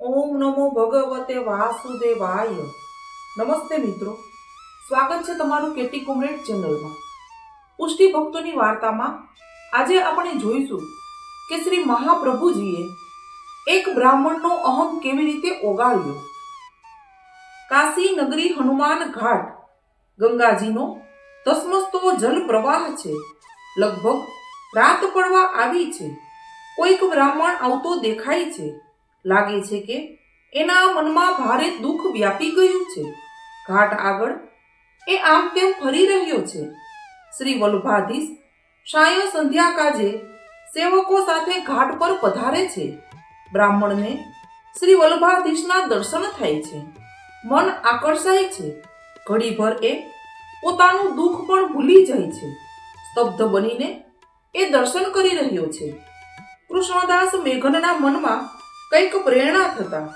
ઓમ નમો ભગવતે વાસુદેવાય. નમસ્તે મિત્રો. સ્વાગત છે તમારું કેટી કોમરેડ ચેનલમાં. પુષ્ટિ ભક્તોની વાર્તામાં આજે આપણે જોઈશું કે શ્રી મહાપ્રભુજીએ એક બ્રાહ્મણનો અહમ કેવી રીતે ઓગાળ્યો? કાશી નગરી હનુમાન ઘાટ, ગંગાજીનો ધસમસતો જલ પ્રવાહ છે. લગભગ રાત પડવા આવી છે. કોઈક બ્રાહ્મણ આવતો દેખાય છે. લાગે છે કે એના મનમાં ભારે દુઃખ વ્યાપી ગયું છે. ઘાટ આગળ એ આમ તેમ ફરી રહ્યો છે. શ્રી વલ્લભાધીશ સાયો સંધ્યા કાજે સેવકો સાથે ઘાટ પર પધારે છે. બ્રાહ્મણને શ્રી વલ્લભાધીશના દર્શન થાય છે. મન આકર્ષાય છે. ઘડીભર એ પોતાનું દુઃખ પણ ભૂલી જાય છે. સ્તબ્ધ બનીને એ દર્શન કરી રહ્યો છે. કૃષ્ણદાસ મેઘનના મનમાં કંઈક પ્રેરણા થતા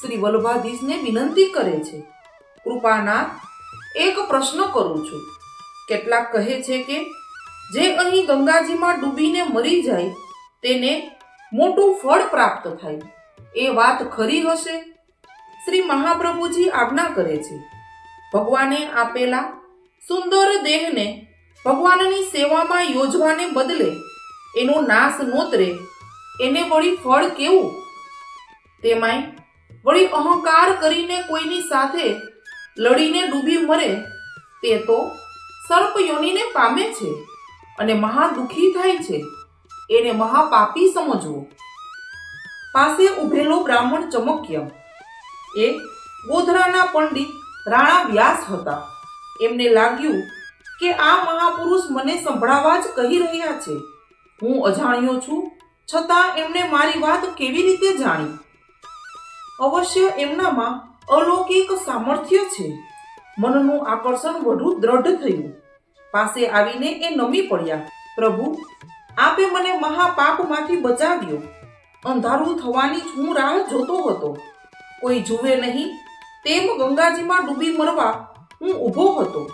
શ્રી વલ્લભાધીશને વિનંતી કરે છે, કૃપાનાથ, એક પ્રશ્ન કરું છું. કેટલાક કહે છે કે, જે અહીં ગંગાજીમાં ડૂબીને મરી જાય, તેને મોટું ફળ પ્રાપ્ત થાય. એ વાત ખરી હશે? શ્રી મહાપ્રભુજી આજ્ઞા કરે છે, ભગવાને આપેલા સુંદર દેહને ભગવાનની સેવામાં યોજવાને બદલે એનો નાશ નોતરે. એને વળી ફળ કેવું? તેમાંય વળી અહંકાર કરીને કોઈની સાથે લડીને ડૂબી મરે, તે તો સર્પ યોનિને પામે છે અને મહા દુઃખી થાય છે. એને મહાપાપી સમજવો. પાસે ઉભેલો બ્રાહ્મણ ચમક્ય. એ ગોધરાના પંડિત રાણા વ્યાસ હતા. એમને લાગ્યું કે આ મહાપુરુષ મને સંભળાવા જ કહી રહ્યા છે. હું અજાણ્યો છું, છતાં એમણે મારી વાત કેવી રીતે જાણી? અવશ્ય એમનામાં અલૌકિક સામર્થ્ય છે. મનનું આકર્ષણ વધુ દ્રઢ થયું. પાસે આવીને એ નમી પડ્યા. પ્રભુ, આપે મને મહાપાપમાંથી બચાવ્યો. અંધારું થવાની હું રાહ જોતો હતો. કોઈ જુએ નહીં, તેમ ગંગાજીમાં ડૂબી મરવા હું ઊભો હતો.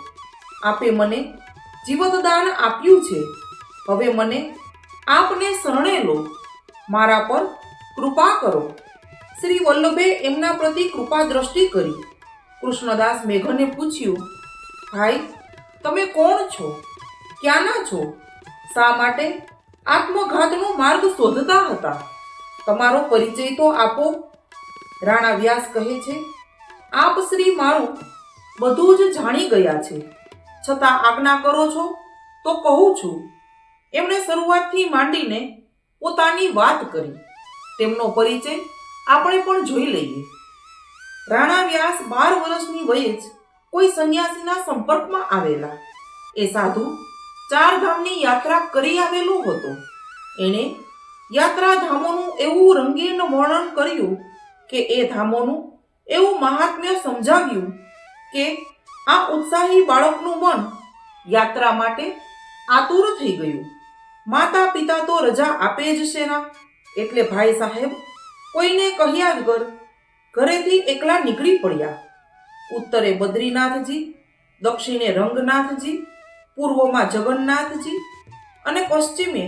આપે મને જીવતદાન આપ્યું છે. હવે મને આપને શરણે લો. મારા પર કૃપા કરો. શ્રી વલ્લભે એમના પ્રતિ કૃપા દ્રષ્ટિ કરી. કૃષ્ણદાસ મેઘને પૂછ્યું, ભાઈ, તમે કોણ છો? ક્યાંના છો? શા માટે આત્મઘાતનો માર્ગ શોધતા હતા? તમારો પરિચય તો આપો. રાણા વ્યાસ કહે છે, આપ શ્રી મારું બધું જ જાણી ગયા છે. છતાં આજ્ઞા કરો છો તો કહું છું. એમણે શરૂઆતથી માંડીને પોતાની વાત કરી. તેમનો પરિચય આપણે પણ જોઈ લઈએ. રાણા વ્યાસ બાર વર્ષની વયે જ કોઈ સંન્યાસીના સંપર્કમાં આવેલા. એ સાધુ ચાર ધામની યાત્રા કરી આવેલો હતો. એણે યાત્રા ધામોનું એવું રંગીન વર્ણન કર્યું કે એ ધામોનું એવું મહાત્મ્ય સમજાવ્યું કે આ ઉત્સાહી બાળકનું મન યાત્રા માટે આતુર થઈ ગયું. માતા પિતા તો રજા આપે જ શેના એટલે ભાઈ સાહેબ કોઈને કહ્યા વગર ઘરેથી એકલા નીકળી પડ્યા. ઉત્તરે બદ્રીનાથજી, દક્ષિણે રંગનાથજી, પૂર્વમાં જગન્નાથજી અને પશ્ચિમે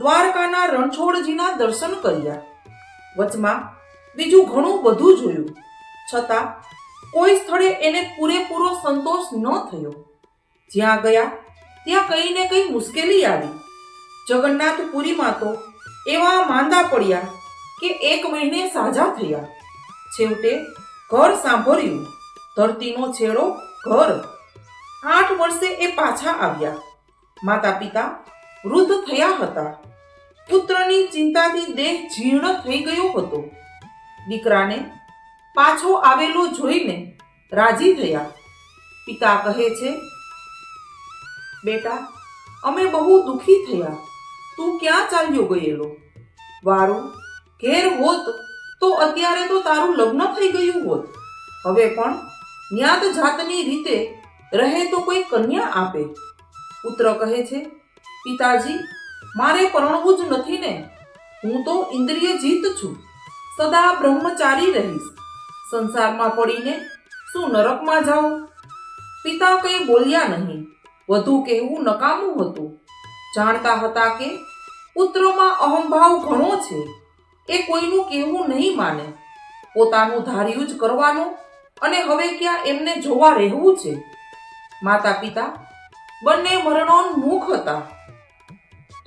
દ્વારકાના રણછોડજીના દર્શન કર્યા. વચમાં બીજું ઘણું બધું જોયું. છતાં કોઈ સ્થળે એને પૂરેપૂરો સંતોષ ન થયો. જ્યાં ગયા, ત્યાં કંઈ ને કંઈ મુશ્કેલી આવી. જગન્નાથપુરીમાં તો એવા માંદા પડ્યા કે એક મહિને સાજા થયા. છેવટે ઘર સાંભળ્યું. ધરતીનો છેડો ઘર. આઠ વર્ષે એ પાછા આવ્યા. માતા પિતા વૃદ્ધ થયા હતા. પુત્રની ચિંતાથી દેહ જીર્ણ થઈ ગયો હતો. દીકરાને પાછો આવેલો જોઈને રાજી થયા. પિતા કહે છે, બેટા, અમે બહુ દુઃખી થયા. તું ક્યાં ચાલ્યો ગયેલો? વારું ઘેર હોત તો અત્યારે તો તારું લગ્ન થઈ ગયું હોત. હવે પણ જ્ઞાત જાતની રીતે રહે તો કોઈ કન્યા આપે. પુત્ર કહે છે, પિતાજી, મારે પરણવું જ નથી ને. હું તો ઇન્દ્રિય જીત છું. સદા બ્રહ્મચારી રહીશ. સંસારમાં પડીને શું નરકમાં જાઉં? પિતા કંઈ બોલ્યા નહીં. વધુ કહેવું નકામું હતું. જાણતા હતા કે પુત્રમાં અહંભાવ ઘણો છે. એ કોઈનું કહેવું નહીં માને. પોતાનું ધાર્યું જ કરવાનું અને હવે ક્યાં એમને જોવા રહેવું છે? માતા પિતા, બંને મરણોન્મુખ હતા.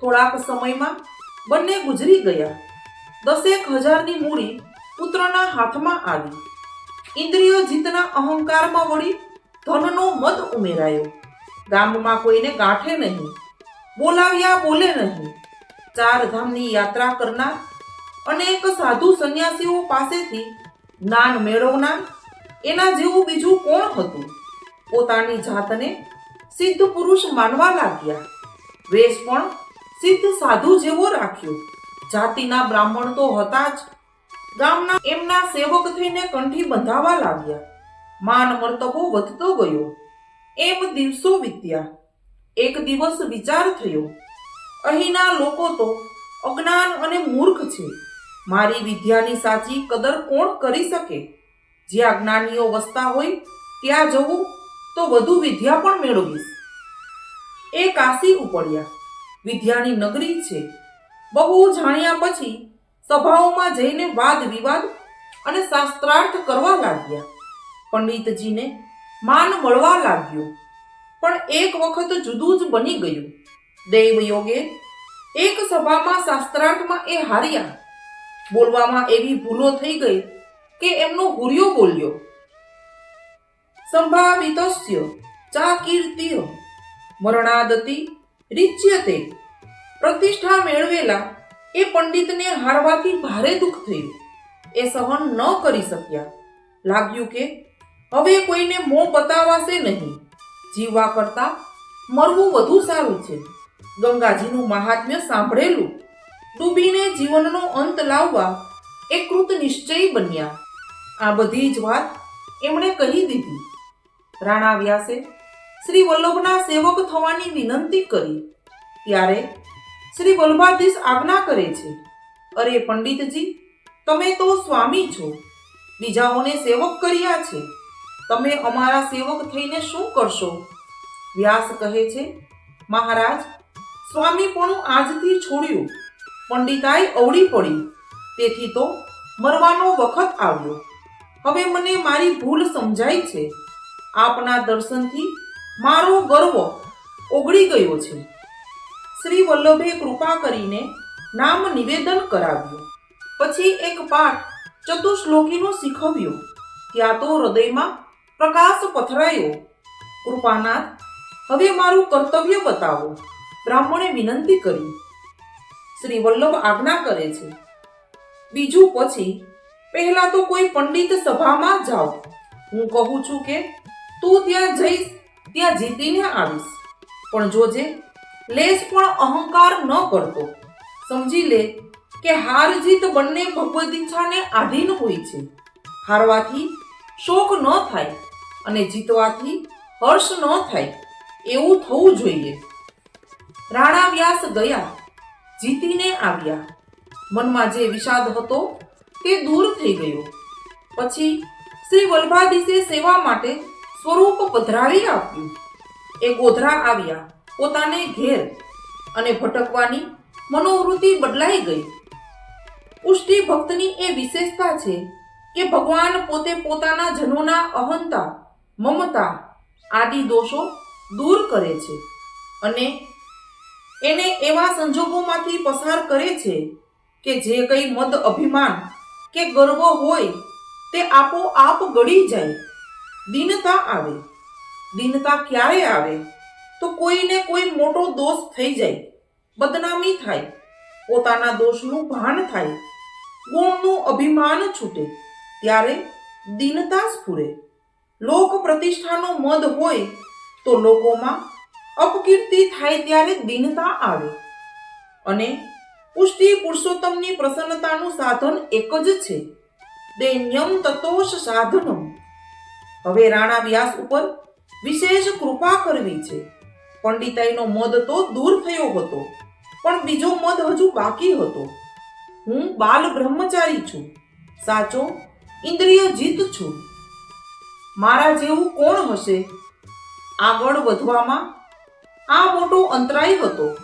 થોડાક સમયમાં બંને ગુજરી ગયા. દસેક હજારની મૂડી પુત્રના હાથમાં આવી. ઇન્દ્રિય જીતના અહંકારમાં વળી ધનનો મત ઉમેરાયો. ગામમાં કોઈને ગાંઠે નહીં. બોલાવ્યા બોલે નહીં. ચાર ધામની યાત્રા કરનાર અનેક સાધુ સંન્યાસીઓ પાસેથી જ્ઞાન મેળવનાર, એના જેવું બીજું કોણ હતું? પોતાની જાતને સિદ્ધ પુરુષ માનવા લાગ્યા. વેશ પણ સિદ્ધ સાધુ જેવો રાખ્યો. જાતિના બ્રાહ્મણ તો હતા જ. ગામના એમના સેવક થઈને કંઠી બંધાવા લાગ્યા. માન મર્તબો વધતો ગયો. એમ દિવસો વીત્યા. એક દિવસ વિચાર થયો. અહીંના લોકો તો અજ્ઞાન અને મૂર્ખ છે. મારી વિદ્યાની સાચી કદર કોણ કરી શકે? જ્યાં જ્ઞાનીઓ વસતા હોય, ત્યાં જવું તો વધુ વિદ્યા પણ મેળવીશ. એ કાશી ઉપડ્યા. વિદ્યાની નગરી છે. બહુ જાણ્યા પછી સભાઓમાં જઈને વાદ વિવાદ અને શાસ્ત્રાર્થ કરવા લાગ્યા. પંડિતજીને માન મળવા લાગ્યું. પણ એક વખત જુદું જ બની ગયું. દૈવયોગે એક સભામાં શાસ્ત્રાર્થમાં એ હાર્યા. બોલવામાં એવી ભૂલો થઈ ગઈ કે એમનો હુરિયો બોલ્યો. સંભાવિતસ્ય ચા કીર્તિય. મરણાદતિ રિચ્યતે પ્રતિષ્ઠા મેળવેલા એ પંડિતને હારવાથી ભારે દુઃખ થયું. એ સહન ન કરી શક્યા. લાગ્યું કે હવે કોઈને મોં બતાવાશે નહીં. જીવવા કરતા મરવું વધુ સારું છે. ગંગાજીનું મહાત્મ્ય સાંભળેલું ડૂબીને જીવનનો અંત લાવવા એ કૃત નિશ્ચય બન્યા. આ બધી જ વાત એમણે કહી દીધી. રાણા વ્યાસે શ્રી વલ્લભના સેવક થવાની વિનંતી કરી. ત્યારે શ્રી વલ્લભાધીશ આજ્ઞા કરે છે, અરે પંડિતજી, તમે તો સ્વામી છો. બીજાઓને સેવક કર્યા છે. તમે અમારા સેવક થઈને શું કરશો? વ્યાસ કહે છે, મહારાજ, સ્વામી પણ આજથી છોડ્યું. પંડિતાઈ અવળી પડી. તેથી તો મરવાનો વખત આવ્યો. હવે મને મારી ભૂલ સમજાય છે. આપના દર્શનથી મારો ગર્વ ઓગળી ગયો છે. શ્રી વલ્લભે કૃપા કરીને નામ નિવેદન કરાવ્યું. પછી એક પાઠ ચતુશ્લોકીનો શીખવ્યો. ત્યાં તો હૃદયમાં પ્રકાશ પથરાયો. કૃપાનાથ, હવે મારું કર્તવ્ય બતાવો. બ્રાહ્મણે વિનંતી કરી. શ્રી વલ્લભ આજ્ઞા કરે છે. બીજું પછી, પહેલા તો કોઈ પંડિત સભામાં જાઓ. હું કહું છું કે, તું ત્યાં જઈશ, ત્યાં જીતીને આવીશ. પણ જોજે લેશ પણ અહંકાર ન કરતો. સમજી લે કે હાર જીત બંને ભગવદ ઈચ્છાને આધીન હોય છે. હારવાથી શોક ન થાય અને જીતવાથી હર્ષ ન થાય. એવું થવું જોઈએ. રાણા વ્યાસ ગયા. જીતીને આવ્યા. મનમાં જે વિષાદ હતો તે દૂર થઈ ગયો. પછી શ્રી વલ્ભાધીશે સેવા માટે સ્વરૂપ પધરાવી આપ્યું. એ ગોધરા આવ્યા પોતાને ઘેર અને ભટકવાની મનોવૃત્તિ બદલાઈ ગઈ. પુષ્ટિ ભક્તની એ વિશેષતા છે કે ભગવાન પોતે પોતાના જનોના અહંતા, મમતા આદિ દોષો દૂર કરે છે અને એને એવા સંજોગોમાંથી પસાર કરે છે કે જે કંઈ મદ અભિમાન કે ગર્વ હોય, તે આપોઆપ ગળી જાય. દીનતા આવે. દીનતા ક્યારે આવે? તો કોઈને કોઈ મોટો દોષ થઈ જાય. બદનામી થાય. પોતાના દોષનું ભાન થાય. ગુણનું અભિમાન છૂટે. ત્યારે દીનતા સ્ફુરે લોક પ્રતિષ્ઠાનો મદ હોય તો લોકોમાં અપકીર્તિ થાય ત્યારે દીનતા આવે. અને પુષ્ટિ પુરુષોત્તમની પ્રસન્નતાનું સાધન એક જ છે. દૈન્યમ તતોષ સાધનમ. હવે રાણા વ્યાસ ઉપર વિશેષ કૃપા કરવી છે. પંડિતાઈનો મદ તો દૂર થયો હતો, પણ બીજો મદ હજુ બાકી હતો. હું બાલ બ્રહ્મચારી છું. સાચો ઇન્દ્રિય જીત છું. મારા જેવું કોણ હશે? આગળ વધવામાં આ મોટો અંતરાય હતો.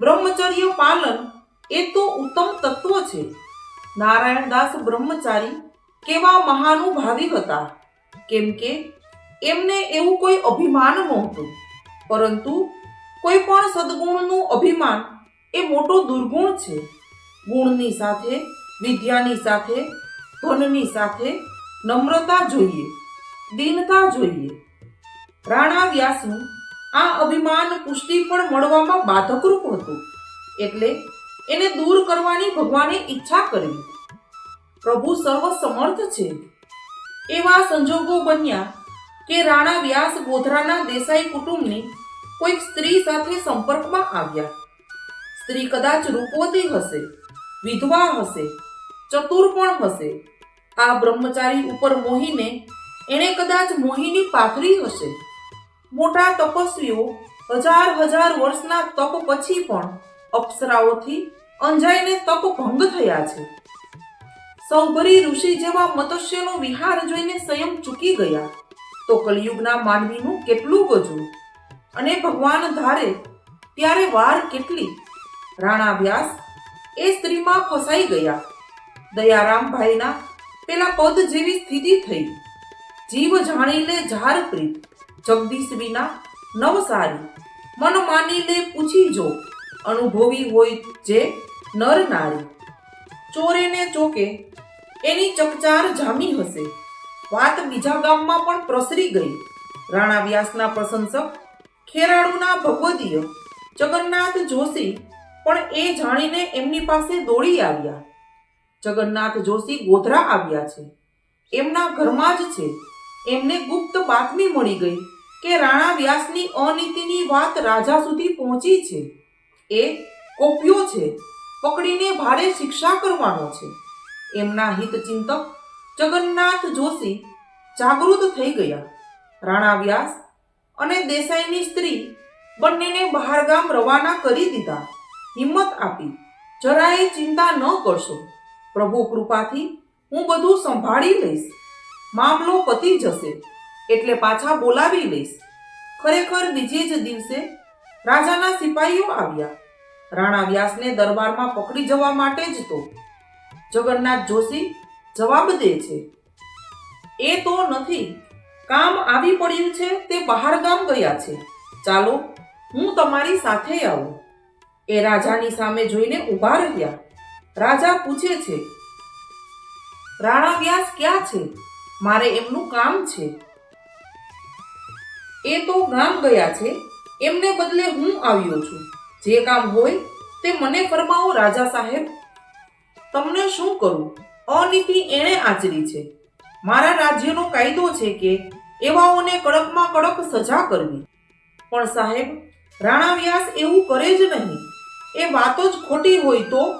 બ્રહ્મચર્ય પાલન એ તો ઉત્તમ તત્વ છે. નારાયણદાસ બ્રહ્મચારી કેવા મહાનુભાવી હતા. કેમ કે એમને એવું કોઈ અભિમાન નહોતું. પરંતુ કોઈ પણ સદગુણનું અભિમાન એ મોટો દુર્ગુણ છે. ગુણની સાથે, વિદ્યાની સાથે, ધનની સાથે નમ્રતા જોઈએ, દીનતા જોઈએ. રાણા વ્યાસનું આ અભિમાન પુષ્ટિ પણ મળવામાં બાધકરૂપ હતું. એટલે એને દૂર કરવાની ભગવાને ઈચ્છા કરી. પ્રભુ સર્વ સમર્થ છે. એવા સંજોગો બન્યા કે રાણા વ્યાસ ગોધરાના દેસાઈ કુટુંબની કોઈક સ્ત્રી સાથે સંપર્કમાં આવ્યા. સ્ત્રી કદાચ રૂપવતી હશે, વિધવા હશે, ચતુર પણ હશે. આ બ્રહ્મચારી ઉપર મોહીને એણે કદાચ મોહીની પાથરી હશે. મોટા તપસ્વીઓ હજાર હજાર વર્ષના તપ પછી પણ અપ્સરાઓથી અંજાઈને તપ ભંગ થયા છે. સૌભરી ઋષિ જેવા મનુષ્યનો વિહાર જોઈને સંયમ ચૂકી ગયા. તો કલિયુગના માનવીનું કેટલું ગજું? અને ભગવાન ધારે ત્યારે વાર કેટલી? રાણા વ્યાસ એ સ્ત્રીમાં ફસાઈ ગયા. દયારામભાઈના પેલા પદ જેવી સ્થિતિ થઈ. જીવ જાણી લે ઝાર પ્રીત. જગદીશ વિના નવસારી. મન માની લે પૂછી જો, અનુભવી હોય જે નર નારી. ચોરેને ચોકે એની ચકચાર જામી હશે. વાત બીજા ગામમાં પણ પ્રસરી ગઈ. રાણા વ્યાસના પ્રશંસક, ખેરાળુના ભગવદીય, જગન્નાથ જોશી પણ એ જાણીને એમની પાસે દોડી આવ્યા. જગન્નાથ જોશી ગોધરા આવ્યા છે. એમના ઘરમાં જ છે. એમને ગુપ્ત બાતમી મળી ગઈ કે રાણા વ્યાસની અનીતિની વાત રાજા સુધી પહોંચી છે. એ કોપ્યો છે. પકડીને ભારે શિક્ષા કરવાનો છે. એમના હિતચિંતક જગન્નાથ જોશી જાગૃત થઈ ગયા. રાણા વ્યાસ અને દેસાઈની સ્ત્રી બંનેને બહારગામ રવાના કરી દીધા. હિંમત આપી. જરાય ચિંતા ન કરશો. પ્રભુ કૃપાથી હું બધું સંભાળી લઈશ. મામલો પતી જશે, એટલે પાછા બોલાવી લઈશ. ખરેખર બીજે જ દિવસે રાજાના સિપાહીઓ આવ્યા. રાણા વ્યાસને દરબારમાં પકડી જવા માટે જ તો જગન્નાથ જોશી જવાબ દે છે. એ તો નથી, કામ આવી પડ્યું છે તે બહાર ગામ ગયા છે. ચાલો, હું તમારી સાથે આવું. એ રાજાની સામે જોઈને ઊભા રહ્યા. રાજા પૂછે છે, રાણા વ્યાસ ક્યાં છે? મારે એમનું કામ છે. એ તો ગામ ગયા છે. એમને બદલે હું આવ્યો છું. જે કામ હોય તે મને ફરમાવો, રાજા સાહેબ. તમને શું કરું અનીતિ એણે આચરી છે. મારા રાજ્યનો કાયદો છે કે એવાઓને કડકમાં કડક સજા કરવી. પણ સાહેબ, રાણા વ્યાસ એવું કરે જ નહીં. એ વાતો જ ખોટી હોય તો,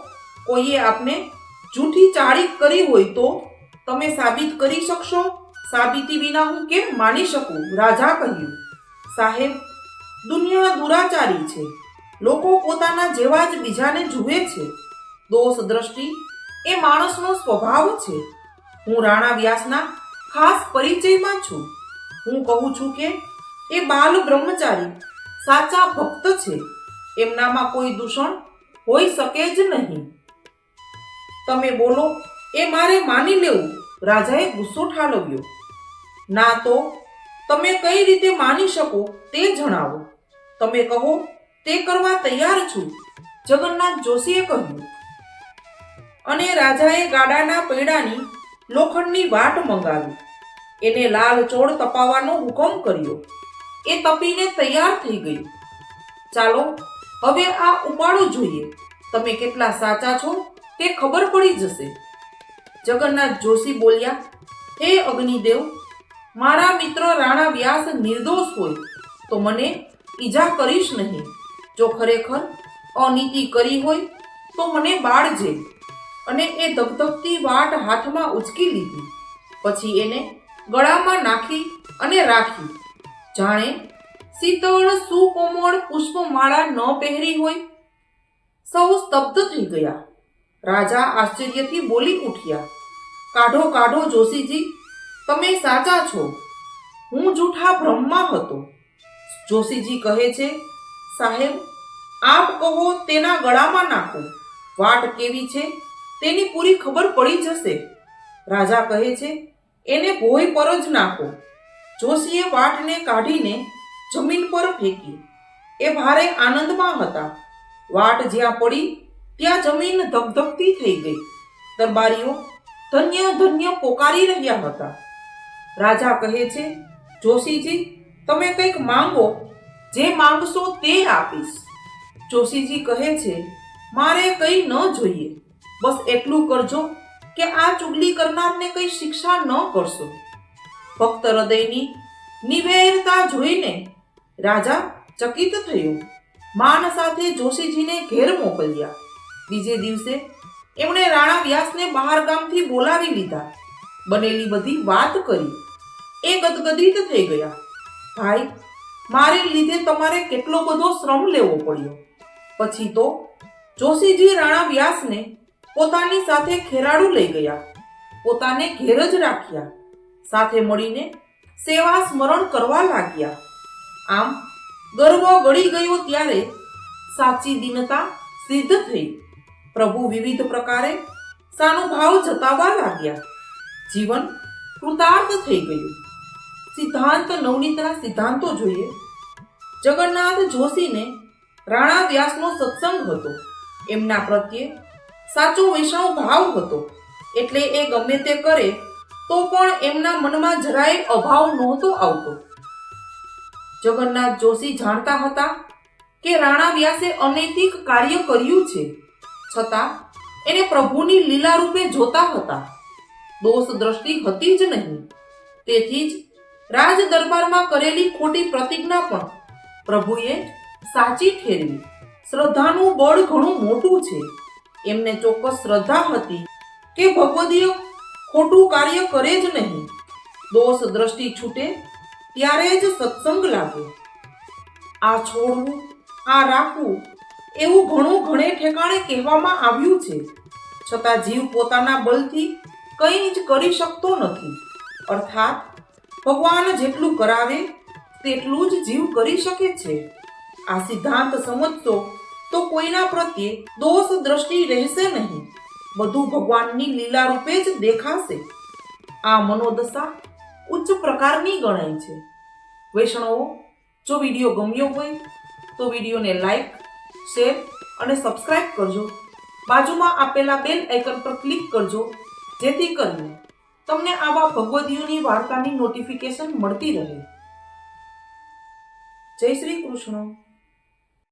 કોઈએ આપને જૂઠી ચાળી કરી હોય તો તમે સાબિત કરી શકશો? સાબિતી વિના હું કેમ માની શકું? રાજા કહ્યું, સાહેબ, દુનિયા દુરાચારી છે. લોકો પોતાના જેવા જ બીજાને જુએ છે. દોષ દ્રષ્ટિ એ માણસનો સ્વભાવ છે. હું રાણા વ્યાસના ખાસ પરિચયમાં છું. હું કહું છું કે એ બાલ બ્રહ્મચારી, સાચા ભક્ત છે. એમનામાં કોઈ દૂષણ હોઈ શકે જ નહીં. તમે બોલો એ મારે માની લેવું. રાજાએ ગુસ્સો ઠાલવ્યો. ના તો, તમે કઈ રીતે માની શકો તે જણાવો. તમે કહો, તે કરવા તૈયાર છું. જગન્નાથ જોશીએ કહ્યું. અને રાજાએ ગાડાના પૈડાની લોખંડની વાટ મંગાવી. એને લાલ ચોળ તપાવવાનો હુકમ કર્યો. એ તપીને તૈયાર થઈ ગયું ચાલો, હવે આ ઉપાડો જોઈએ. તમે કેટલા સાચા છો તે ખબર પડી જશે. જગન્નાથ જોશી બોલ્યા, હે અગ્નિદેવ, મારા મિત્ર રાણા વ્યાસ નિર્દોષ હોય, તો મને ઈજા કરીશ નહીં. જો ખરેખર અનીતિ કરી હોય, તો મને બાળજે. અને એ ધગધગતી વાટ હાથમાં ઉચકી લીધી. પછી એને ગળામાં નાખી અને રાખી. જાણે શીતળ સુકોમળ પુષ્પમાળા ન પહેરી હોય, સૌ સ્તબ્ધ થઈ ગયા. રાજા આશ્ચર્યથી બોલી ઉઠ્યા, કાઢો કાઢો જોશીજી, તમે સાચા છો. હું જૂઠા ભ્રમમાં હતો. જોશીજી કહે છે, સાહેબ, આપ કહો તેના ગળામાં નાખો. વાટ કેવી છે તેની પૂરી ખબર પડી જશે. રાજા કહે છે, એને ભોય પર જ નાખો. જોશીએ વાટને કાઢીને જમીન પર ફેંકી. એ ભારે આનંદમાં હતા. વાટ જ્યાં પડી ત્યાં જમીન ધબધબતી થઈ ગઈ. દરબારીઓ ધન્ય ધન્ય પોકારી રહ્યા હતા. રાજા કહે છે, જોશીજી, તમે કંઈક માંગો, જે માંગશો તે આપીશ. જોશીજી કહે છે, મારે કંઈ ન જોઈએ. બસ એટલું કરજો કે આ ચુગલી કરનારને કંઈ શિક્ષા ન કરશો. ભક્ત હૃદયની નિવેરતા જોઈને રાજા ચકિત થયો. માન સાથે જોશીજીને ઘેર મોકલ્યા. બીજે દિવસે એમણે રાણા વ્યાસને બહાર ગામથી બોલાવી લીધા. બનેલી બધી વાત કરી. એ ગદગદિત થઈ ગયા. ભાઈ, મારે લીધે તમારે કેટલો બધો શ્રમ લેવો પડ્યો. પછી તો જોશીજી રાણા વ્યાસને પોતાની સાથે ખેરાડુ લઈ ગયા. પોતાને ઘેર જ રાખ્યા. સાથે મળીને સેવા સ્મરણ કરવા લાગ્યા. આમ ગર્વ ગળી ગયો ત્યારે સાચી દિનતા સિદ્ધ થઈ. પ્રભુ વિવિધ પ્રકારે સાનુભાવ જતાવવા લાગ્યા. જીવન કૃતાર્થ થઈ ગયું. સિદ્ધાંત નવનીતના સિદ્ધાંતો જોઈએ. જગન્નાથ જોશીને રાણા વ્યાસનો સત્સંગ હતો. એમના પ્રત્યે સાચો વૈષ્ણવ ભાવ હતો. એટલે એ ગમે તે કરે, તો પણ એમના મનમાં જરાય અભાવ નહોતો આવતો. જગન્નાથ જોશી જાણતા હતા કે રાણા વ્યાસે અનૈતિક કાર્ય કર્યું છે. છતાં એને પ્રભુની લીલા રૂપે જોતા હતા. દોષ દ્રષ્ટિ હતી જ નહીં. તેથી જ રાજ દરબારમાં કરેલી ખોટી પ્રતિજ્ઞા પણ પ્રભુએ સાચી ઠેરવી. શ્રદ્ધાનું બળ ઘણું મોટું છે. એમને ચોક્કસ શ્રદ્ધા હતી કે ભગવદીય ખોટું કાર્ય કરે જ નહીં. દોષ દ્રષ્ટિ છૂટે ત્યારે જ સત્સંગ લાગે. આ છોડવું, આ રાખવું એવું ઘણું ઘણે ઠેકાણે કહેવામાં આવ્યું છે. છતાં જીવ પોતાના બળથી કંઈ જ કરી શકતો નથી. અર્થાત, ભગવાન જેટલું કરાવે, તેટલું જ જીવ કરી શકે છે. આ સિદ્ધાંત સમજશો તો કોઈના પ્રત્યે દોષ દ્રષ્ટિ રહેશે નહીં. બધું ભગવાનની લીલા રૂપે જ દેખાશે. આ મનોદશા ઉચ્ચ પ્રકારની ગણાય છે. વૈષ્ણવો, જો વીડિયો ગમ્યો હોય, તો વિડીયોને લાઈક શેર અને સબસ્ક્રાઇબ કરજો. બાજુમાં આપેલા બેલ આઇકન પર ક્લિક કરજો, જેથી કરીને તમને આવા ભગવદીઓની વાર્તાની નોટિફિકેશન મળતી રહે. જય શ્રી કૃષ્ણ.